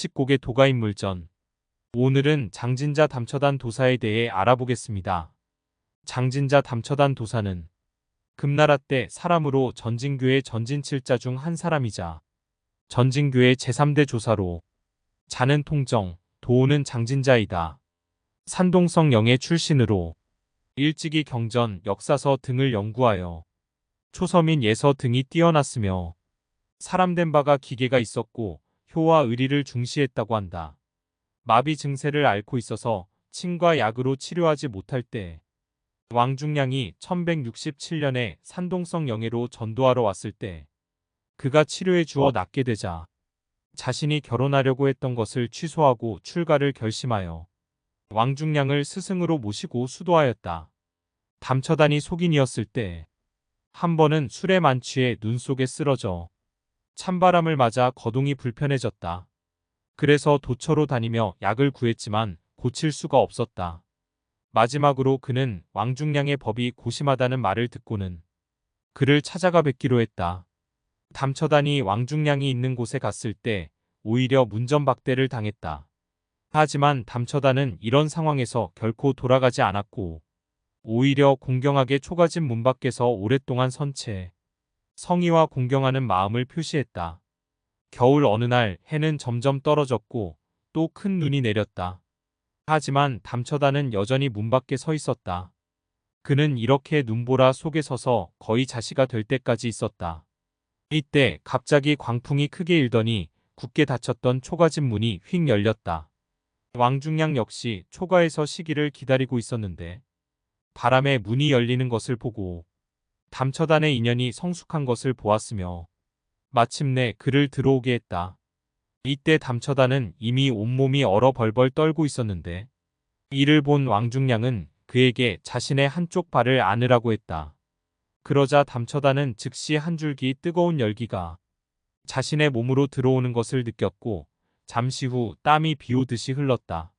묵직곡의 도가인물전. 오늘은 장진자 담처단 도사에 대해 알아보겠습니다. 장진자 담처단 도사는 금나라 때 사람으로 전진교의 전진칠자 중 한 사람이자 전진교의 제3대 조사로 자는 통정, 도우는 장진자이다. 산동성 영의 출신으로 일찍이 경전, 역사서 등을 연구하여 초서민 예서 등이 뛰어났으며 사람된 바가 기계가 있었고 효와 의리를 중시했다고 한다. 마비 증세를 앓고 있어서 침과 약으로 치료하지 못할 때 왕중량이 1167년에 산동성 영예로 전도하러 왔을 때 그가 치료해 주어 낫게 되자 자신이 결혼하려고 했던 것을 취소하고 출가를 결심하여 왕중량을 스승으로 모시고 수도하였다. 담처단이 속인이었을 때 한 번은 술에 만취해 눈 속에 쓰러져 찬바람을 맞아 거동이 불편해졌다. 그래서 도처로 다니며 약을 구했지만 고칠 수가 없었다. 마지막으로 그는 왕중량의 법이 고심하다는 말을 듣고는 그를 찾아가 뵙기로 했다. 담처단이 왕중량이 있는 곳에 갔을 때 오히려 문전박대를 당했다. 하지만 담처단은 이런 상황에서 결코 돌아가지 않았고 오히려 공경하게 초가진 문 밖에서 오랫동안 선채 성의와 공경하는 마음을 표시했다. 겨울 어느 날 해는 점점 떨어졌고 또 큰 눈이 내렸다. 하지만 담처단은 여전히 문 밖에 서 있었다. 그는 이렇게 눈보라 속에 서서 거의 자시가 될 때까지 있었다. 이때 갑자기 광풍이 크게 일더니 굳게 닫혔던 초가진 문이 휙 열렸다. 왕중량 역시 초가에서 시기를 기다리고 있었는데 바람에 문이 열리는 것을 보고 담처단의 인연이 성숙한 것을 보았으며 마침내 그를 들어오게 했다. 이때 담처단은 이미 온몸이 얼어 벌벌 떨고 있었는데 이를 본 왕중량은 그에게 자신의 한쪽 발을 안으라고 했다. 그러자 담처단은 즉시 한 줄기 뜨거운 열기가 자신의 몸으로 들어오는 것을 느꼈고 잠시 후 땀이 비오듯이 흘렀다.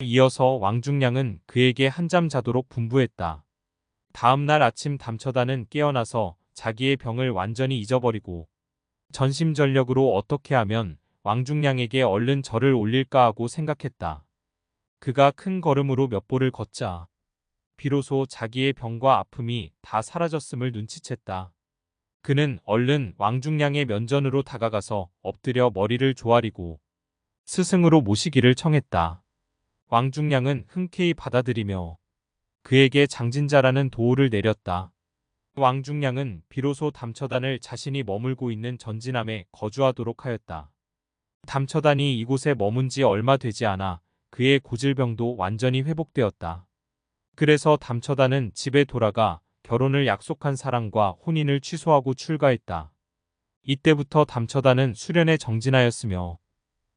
이어서 왕중량은 그에게 한잠 자도록 분부했다. 다음 날 아침 담처단은 깨어나서 자기의 병을 완전히 잊어버리고 전심전력으로 어떻게 하면 왕중량에게 얼른 절을 올릴까 하고 생각했다. 그가 큰 걸음으로 몇 보를 걷자 비로소 자기의 병과 아픔이 다 사라졌음을 눈치챘다. 그는 얼른 왕중량의 면전으로 다가가서 엎드려 머리를 조아리고 스승으로 모시기를 청했다. 왕중량은 흔쾌히 받아들이며 그에게 장진자라는 도우를 내렸다. 왕중량은 비로소 담처단을 자신이 머물고 있는 전진함에 거주하도록 하였다. 담처단이 이곳에 머문 지 얼마 되지 않아 그의 고질병도 완전히 회복되었다. 그래서 담처단은 집에 돌아가 결혼을 약속한 사람과 혼인을 취소하고 출가했다. 이때부터 담처단은 수련에 정진하였으며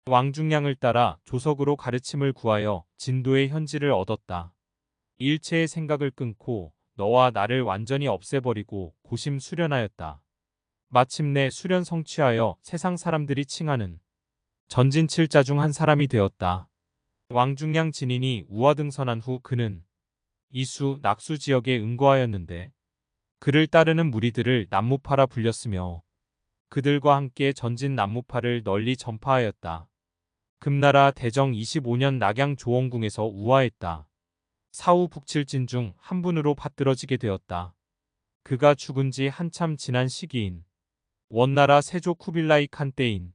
왕중량을 따라 조석으로 가르침을 구하여 진도의 현지를 얻었다. 일체의 생각을 끊고 너와 나를 완전히 없애버리고 고심 수련하였다. 마침내 수련 성취하여 세상 사람들이 칭하는 전진칠자 중 한 사람이 되었다. 왕중량 진인이 우화등선한 후 그는 이수, 낙수 지역에 응거하였는데 그를 따르는 무리들을 남무파라 불렸으며 그들과 함께 전진 남무파를 널리 전파하였다. 금나라 대정 25년 낙양 조원궁에서 우화했다. 사후 북칠진 중 한 분으로 받들어지게 되었다. 그가 죽은 지 한참 지난 시기인 원나라 세조 쿠빌라이 칸 때인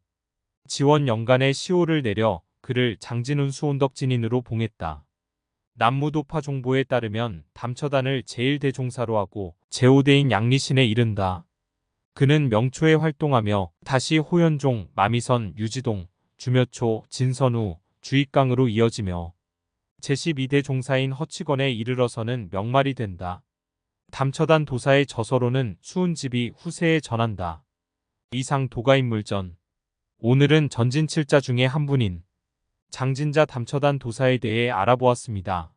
지원 연간에 시호를 내려 그를 장진운 수 온덕진인으로 봉했다. 남무도파 정보에 따르면 담처단을 제일대종사로 하고 제5대인 양리신에 이른다. 그는 명초에 활동하며 다시 호연종, 마미선, 유지동, 주묘초, 진선우, 주익강으로 이어지며 제12대 종사인 허치건에 이르러서는 명말이 된다. 담처단 도사의 저서로는 수은집이 후세에 전한다. 이상 도가인물전 오늘은 전진칠자 중의 한 분인 장진자 담처단 도사에 대해 알아보았습니다.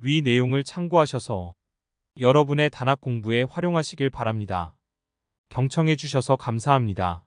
위 내용을 참고하셔서 여러분의 단학 공부에 활용하시길 바랍니다. 경청해 주셔서 감사합니다.